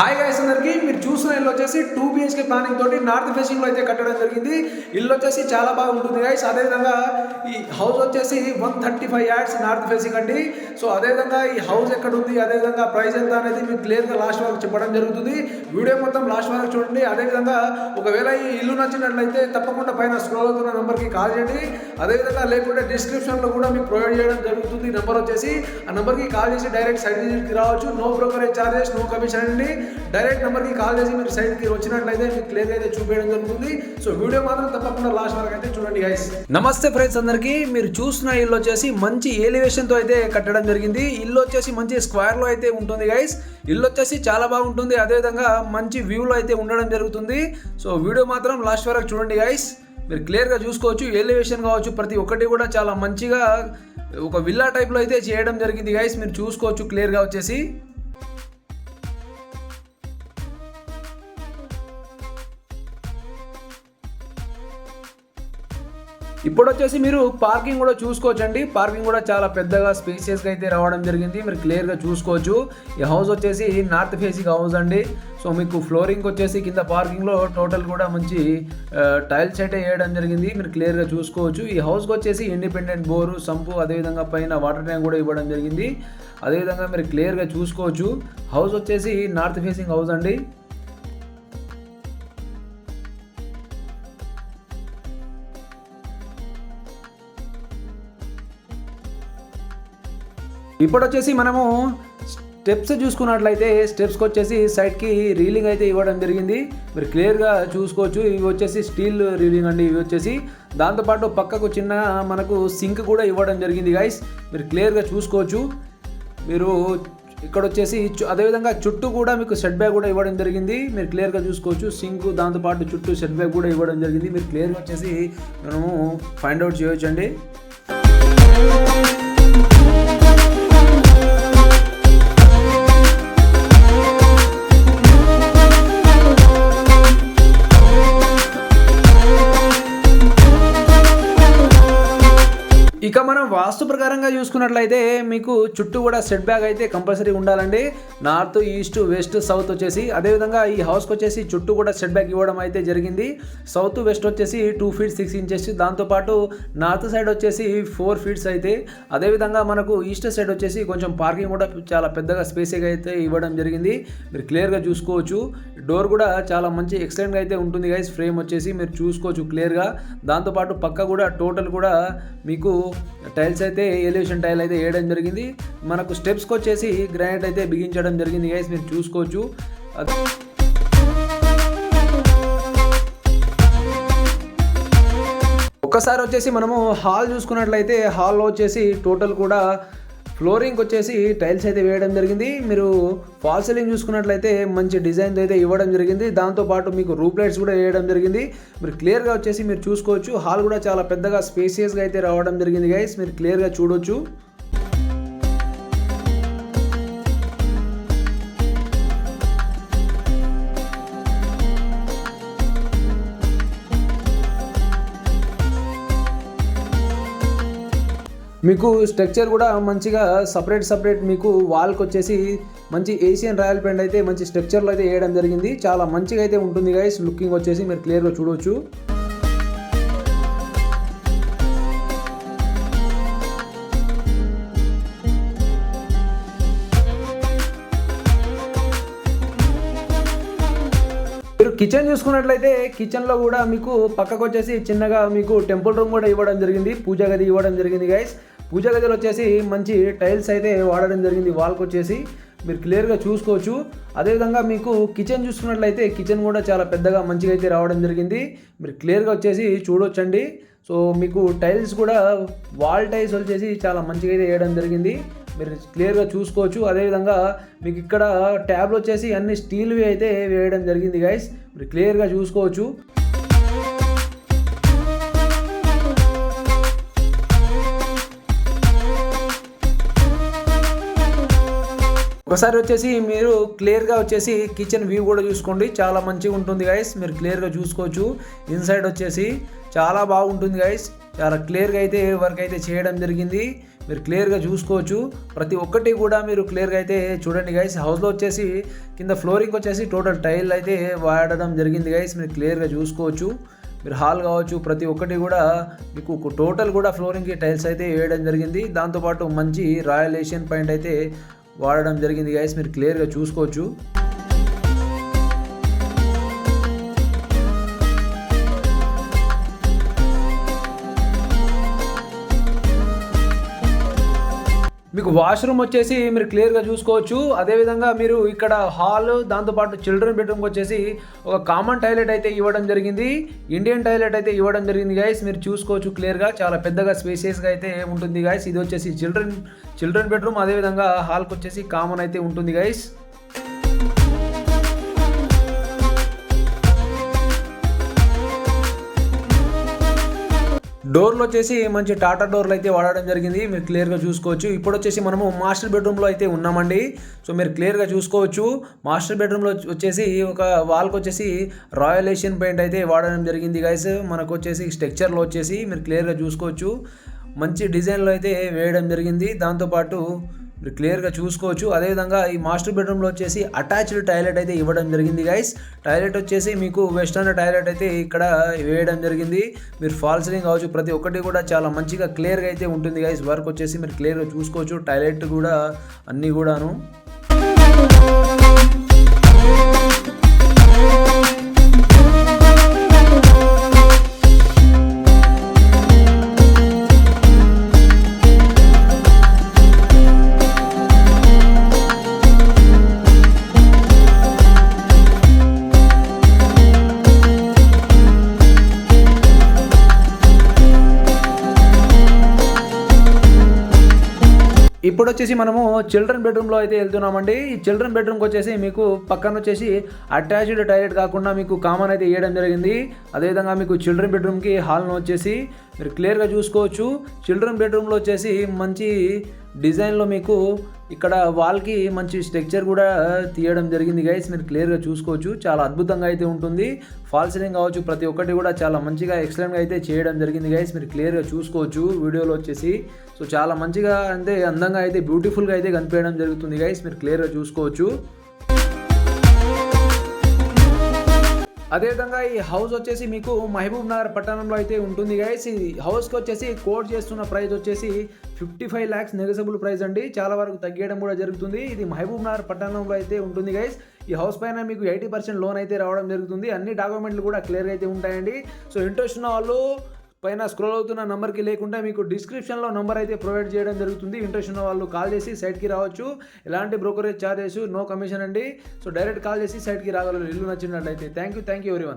Hi guys అందరికీ మీరు చూసిన ఇల్లు వచ్చేసి టూ బిహెచ్కే ప్లానింగ్ తోటి నార్త్ ఫేసింగ్లో అయితే కట్టడం జరిగింది. ఇల్లు వచ్చేసి చాలా బాగా ఉంటుంది గైస్ అదేవిధంగా ఈ హౌస్ వచ్చేసి one thirty five yards north facing అండి. సో అదేవిధంగా ఈ హౌస్ ఎక్కడ ఉంది అదేవిధంగా ప్రైస్ ఎంత అనేది మీకు క్లియర్గా లాస్ట్ వరకు చెప్పడం జరుగుతుంది. వీడియో మొత్తం లాస్ట్ వరకు చూడండి. అదేవిధంగా ఒకవేళ ఈ ఇల్లు నచ్చినట్లయితే తప్పకుండా పైన స్క్రోల్ అవుతున్న నెంబర్కి కాల్ చేయండి. అదేవిధంగా లేకుంటే డిస్క్రిప్షన్లో కూడా మీకు ప్రొవైడ్ చేయడం జరుగుతుంది. నెంబర్ వచ్చేసి ఆ నెంబర్కి కాల్ చేసి డైరెక్ట్ సైట్ విజిట్కి రావచ్చు. No brokerage charges no commission అండి. డైరెక్ట్ నెంబర్కి కాల్ చేసి మీరు సైట్కి వచ్చినట్లయితే మీకు క్లియర్ అయితే చూపించడం జరుగుతుంది. సో వీడియో మాత్రం తప్పకుండా లాస్ట్ వరకు అయితే చూడండి గైస్ నమస్తే ఫ్రెండ్స్ అందరికీ మీరు చూసిన ఇల్లు వచ్చేసి మంచి ఎలివేషన్తో అయితే కట్టడం జరిగింది. ఇల్లు వచ్చేసి మంచి స్క్వేర్లో అయితే ఉంటుంది గైస్ ఇల్లు వచ్చేసి చాలా బాగుంటుంది. అదేవిధంగా మంచి వ్యూలో అయితే ఉండడం జరుగుతుంది. సో వీడియో మాత్రం లాస్ట్ వరకు చూడండి గైస్ మీరు క్లియర్గా చూసుకోవచ్చు. ఎలివేషన్ కావచ్చు ప్రతి ఒక్కటి కూడా చాలా మంచిగా ఒక విల్లా టైప్లో అయితే చేయడం జరిగింది గైస్ మీరు చూసుకోవచ్చు క్లియర్గా వచ్చేసి. ఇప్పుడు వచ్చేసి మీరు పార్కింగ్ కూడా చూసుకోవచ్చండి. పార్కింగ్ కూడా చాలా పెద్దగా స్పేసియస్గా అయితే రావడం జరిగింది. మీరు క్లియర్గా చూసుకోవచ్చు. ఈ హౌస్ వచ్చేసి నార్త్ ఫేసింగ్ హౌస్ అండి. సో మీకు ఫ్లోరింగ్ వచ్చేసి కింద పార్కింగ్లో టోటల్ కూడా మంచి టైల్స్ అయితే వేయడం జరిగింది. మీరు క్లియర్గా చూసుకోవచ్చు. ఈ హౌస్కి వచ్చేసి ఇండిపెండెంట్ బోరు సంపు అదేవిధంగా పైన వాటర్ ట్యాంక్ కూడా ఇవ్వడం జరిగింది. అదేవిధంగా మీరు క్లియర్గా చూసుకోవచ్చు. హౌస్ వచ్చేసి నార్త్ ఫేసింగ్ హౌస్ అండి. ఇప్పుడు వచ్చేసి మనము స్టెప్స్ చూసుకున్నట్లయితే స్టెప్స్కి వచ్చేసి సైడ్కి రీలింగ్ అయితే ఇవ్వడం జరిగింది. మీరు క్లియర్గా చూసుకోవచ్చు. ఇవి వచ్చేసి స్టీల్ రీలింగ్ అండి. ఇవి వచ్చేసి దాంతోపాటు పక్కకు చిన్న మనకు సింక్ కూడా ఇవ్వడం జరిగింది గైస్ మీరు క్లియర్గా చూసుకోవచ్చు. మీరు ఇక్కడ వచ్చేసి అదేవిధంగా చుట్టూ కూడా మీకు సెట్ బ్యాగ్ కూడా ఇవ్వడం జరిగింది. మీరు క్లియర్గా చూసుకోవచ్చు. సింక్ దాంతోపాటు చుట్టూ సెట్ బ్యాగ్ కూడా ఇవ్వడం జరిగింది. మీరు క్లియర్గా వచ్చేసి మనము ఫైండ్ అవుట్ చేయొచ్చు వాస్తు ప్రకారంగా చూసుకున్నట్లయితే మీకు చుట్టూ కూడా సెట్ బ్యాక్ అయితే కంపల్సరీ ఉండాలండి. నార్త్ ఈస్ట్ వెస్ట్ సౌత్ వచ్చేసి అదేవిధంగా ఈ హౌస్కి వచ్చేసి చుట్టూ కూడా సెట్ బ్యాక్ ఇవ్వడం అయితే జరిగింది. సౌత్ వెస్ట్ వచ్చేసి టూ ఫీట్ సిక్స్ ఇంచెస్ దాంతోపాటు నార్త్ సైడ్ వచ్చేసి ఫోర్ ఫీట్స్ అయితే అదేవిధంగా మనకు ఈస్ట్ సైడ్ వచ్చేసి కొంచెం పార్కింగ్ కూడా చాలా పెద్దగా స్పేసీగా అయితే ఇవ్వడం జరిగింది. మీరు క్లియర్గా చూసుకోవచ్చు. డోర్ కూడా చాలా మంచి ఎక్సలెంట్గా అయితే ఉంటుంది గైస్ ఫ్రేమ్ వచ్చేసి మీరు చూసుకోవచ్చు క్లియర్గా దాంతోపాటు పక్క కూడా టోటల్ కూడా మీకు టైల్స్ అయితే ఎలివేషన్ టైల్ అయితే వేయడం జరిగింది. మనకు స్టెప్స్కి వచ్చేసి గ్రానైట్ అయితే బిగించడం జరిగింది గైస్ మీరు చూసుకోవచ్చు. అది- ఒక్కసారి వచ్చేసి మనము హాల్ చూసుకున్నట్లయితే హాల్లో వచ్చేసి టోటల్ కూడా ఫ్లోరింగ్ వచ్చేసి టైల్స్ అయితే వేయడం జరిగింది. మీరు ఫాల్ సీలింగ్ చూసుకున్నట్లయితే మంచి డిజైన్ అయితే ఇవ్వడం జరిగింది. దాంతోపాటు మీకు రూప్ లైట్స్ కూడా వేయడం జరిగింది. మీరు క్లియర్గా వచ్చేసి మీరు చూసుకోవచ్చు. హాల్ కూడా చాలా పెద్దగా స్పేసియస్గా అయితే రావడం జరిగింది గైస్ మీరు క్లియర్గా చూడొచ్చు. మీకు స్ట్రక్చర్ కూడా మంచిగా సపరేట్ సపరేట్ మీకు వాల్కి వచ్చేసి మంచి ఏషియన్ రాయల్ పెయింట్ అయితే మంచి స్ట్రక్చర్లో అయితే వేయడం జరిగింది. చాలా మంచిగా అయితే ఉంటుంది గైస్ లుకింగ్ వచ్చేసి మీరు క్లియర్గా చూడవచ్చు మీరు కిచెన్ చూసుకున్నట్లయితే కిచెన్లో కూడా మీకు పక్కకు వచ్చేసి చిన్నగా మీకు టెంపుల్ రూమ్ కూడా ఇవ్వడం జరిగింది. పూజా గది ఇవ్వడం జరిగింది గైస్ పూజా గదిలో వచ్చేసి మంచి టైల్స్ అయితే వాడడం జరిగింది వాల్కి వచ్చేసి. మీరు క్లియర్గా చూసుకోవచ్చు. అదేవిధంగా మీకు కిచెన్ చూసుకున్నట్లయితే కిచెన్ కూడా చాలా పెద్దగా మంచిగా అయితే రావడం జరిగింది. మీరు క్లియర్గా వచ్చేసి చూడొచ్చండి. సో మీకు టైల్స్ కూడా వాల్ టైల్స్ వచ్చేసి చాలా మంచిగా అయితే వేయడం జరిగింది. మీరు క్లియర్గా చూసుకోవచ్చు. అదేవిధంగా మీకు ఇక్కడ ట్యాబ్లు వచ్చేసి అన్ని స్టీల్వి అయితే వేయడం జరిగింది గైస్. మీరు క్లియర్గా చూసుకోవచ్చు. ఒకసారి వచ్చేసి మీరు క్లియర్గా వచ్చేసి కిచెన్ వ్యూ కూడా చూసుకోండి. చాలా మంచిగా ఉంటుంది గైస్ మీరు క్లియర్గా చూసుకోవచ్చు. ఇన్సైడ్ వచ్చేసి చాలా బాగుంటుంది గైస్ చాలా క్లియర్గా అయితే వర్క్ అయితే చేయడం జరిగింది. మీరు క్లియర్గా చూసుకోవచ్చు. ప్రతి ఒక్కటి కూడా మీరు క్లియర్గా అయితే చూడండి గైస్ హౌస్లో వచ్చేసి కింద ఫ్లోరింగ్ వచ్చేసి టోటల్ టైల్ అయితే వాడడం జరిగింది గైస్ మీరు క్లియర్గా చూసుకోవచ్చు. మీరు హాల్ కావచ్చు ప్రతి ఒక్కటి కూడా మీకు టోటల్ కూడా ఫ్లోరింగ్కి టైల్స్ అయితే వేయడం జరిగింది. దాంతోపాటు మంచి రాయల్ ఏషియన్ పాయింట్ అయితే వాడడం జరిగింది గైస్ మీరు క్లియర్గా చూసుకోవచ్చు. మీకు వాష్రూమ్ వచ్చేసి మీరు క్లియర్గా చూసుకోవచ్చు. అదేవిధంగా మీరు ఇక్కడ హాల్ దాంతోపాటు చిల్డ్రన్ బెడ్రూమ్కి వచ్చేసి ఒక కామన్ టాయిలెట్ అయితే ఇవ్వడం జరిగింది. ఇండియన్ టాయిలెట్ అయితే ఇవ్వడం జరిగింది గాయస్ మీరు చూసుకోవచ్చు క్లియర్గా చాలా పెద్దగా స్పేసియస్గా అయితే ఉంటుంది గాయస్ ఇది వచ్చేసి చిల్డ్రన్ చిల్డ్రన్ బెడ్రూమ్ అదేవిధంగా హాల్కి వచ్చేసి కామన్ అయితే ఉంటుంది గాయస్ డోర్లు వచ్చేసి మంచి టాటా డోర్లు అయితే వాడడం జరిగింది. మీరు క్లియర్గా చూసుకోవచ్చు. ఇప్పుడు వచ్చేసి మనము మాస్టర్ బెడ్రూమ్లో అయితే ఉన్నామండి. సో మీరు క్లియర్గా చూసుకోవచ్చు. మాస్టర్ బెడ్రూమ్లో వచ్చేసి ఒక వాల్కి వచ్చేసి రాయల్ ఏషియన్ పెయింట్ అయితే వాడడం జరిగింది గైస్ మనకు వచ్చేసి స్ట్రక్చర్లో వచ్చేసి మీరు క్లియర్గా చూసుకోవచ్చు. మంచి డిజైన్లో అయితే వేయడం జరిగింది. దాంతోపాటు మీరు క్లియర్గా చూసుకోవచ్చు. అదేవిధంగా ఈ మాస్టర్ బెడ్రూమ్లో వచ్చేసి అటాచ్డ్ టాయిలెట్ అయితే ఇవ్వడం జరిగింది గైస్ టాయిలెట్ వచ్చేసి మీకు వెస్టర్న్ టాయిలెట్ అయితే ఇక్కడ వేయడం జరిగింది. మీరు ఫాల్ సీలింగ్ కావచ్చు ప్రతి ఒక్కటి కూడా చాలా మంచిగా క్లియర్గా అయితే ఉంటుంది గైస్ వర్క్ వచ్చేసి మీరు క్లియర్గా చూసుకోవచ్చు. టాయిలెట్ కూడా అన్నీ కూడాను. ఇప్పుడు వచ్చేసి మనము చిల్డ్రన్ బెడ్రూమ్లో అయితే వెళ్తున్నామండి. ఈ చిల్డ్రన్ బెడ్రూమ్కి వచ్చేసి మీకు పక్కన వచ్చేసి అటాచ్డ్ టాయిలెట్ కాకుండా మీకు కామన్ అయితే వేయడం జరిగింది. అదేవిధంగా మీకు చిల్డ్రన్ బెడ్రూమ్కి హాల్ను వచ్చేసి మీరు క్లియర్గా చూసుకోవచ్చు. చిల్డ్రన్ బెడ్రూమ్లో వచ్చేసి మంచి డిజైన్లో మీకు ఇక్కడ వాల్కి మంచి స్ట్రక్చర్ కూడా తీయడం జరిగింది గైస్ మీరు క్లియర్గా చూసుకోవచ్చు. చాలా అద్భుతంగా అయితే ఉంటుంది. ఫాల్ సీలింగ్ కావచ్చు ప్రతి ఒక్కటి కూడా చాలా మంచిగా ఎక్సలెంట్గా అయితే చేయడం జరిగింది గైస్ మీరు క్లియర్గా చూసుకోవచ్చు వీడియోలో వచ్చేసి. సో చాలా మంచిగా అంటే అందంగా అయితే బ్యూటిఫుల్గా అయితే కనిపించడం జరుగుతుంది గైస్ మీరు క్లియర్గా చూసుకోవచ్చు. అదేవిధంగా ఈ హౌస్ వచ్చేసి మీకు మహబూబ్ నగర్ పట్టణంలో అయితే ఉంటుంది గైస్ ఈ హౌస్కి వచ్చేసి కోట్ చేస్తున్న ప్రైస్ వచ్చేసి fifty five lakhs negotiable price అండి. చాలా వరకు తగ్గడం కూడా జరుగుతుంది. ఇది మహబూబ్ నగర్ పట్టణంలో అయితే ఉంటుంది గైస్ ఈ హౌస్ పైన మీకు ఎయిటీ పర్సెంట్ లోన్ అయితే రావడం జరుగుతుంది. అన్ని డాక్యుమెంట్లు కూడా క్లియర్గా అయితే ఉంటాయండి. సో ఇంట్రెస్ట్ ఉన్న వాళ్ళు పైన స్క్రోల్ అవుతున్న నెంబర్కి లేకుండా మీకు డిస్క్రిప్షన్లో నెంబర్ అయితే ప్రొవైడ్ చేయడం జరుగుతుంది. ఇంట్రెస్ట్ ఉన్న వాళ్ళు కాల్ చేసి సైట్కి రావచ్చు. ఎలాంటి బ్రోకరేజ్ ఛార్జెస్ నో కమిషన్ అండి. సో డైరెక్ట్ కాల్ చేసి సైట్కి రాగలరు. ఇల్లు నచ్చినట్లయితే. థ్యాంక్ యూ థ్యాంక్ యూ ఎవరి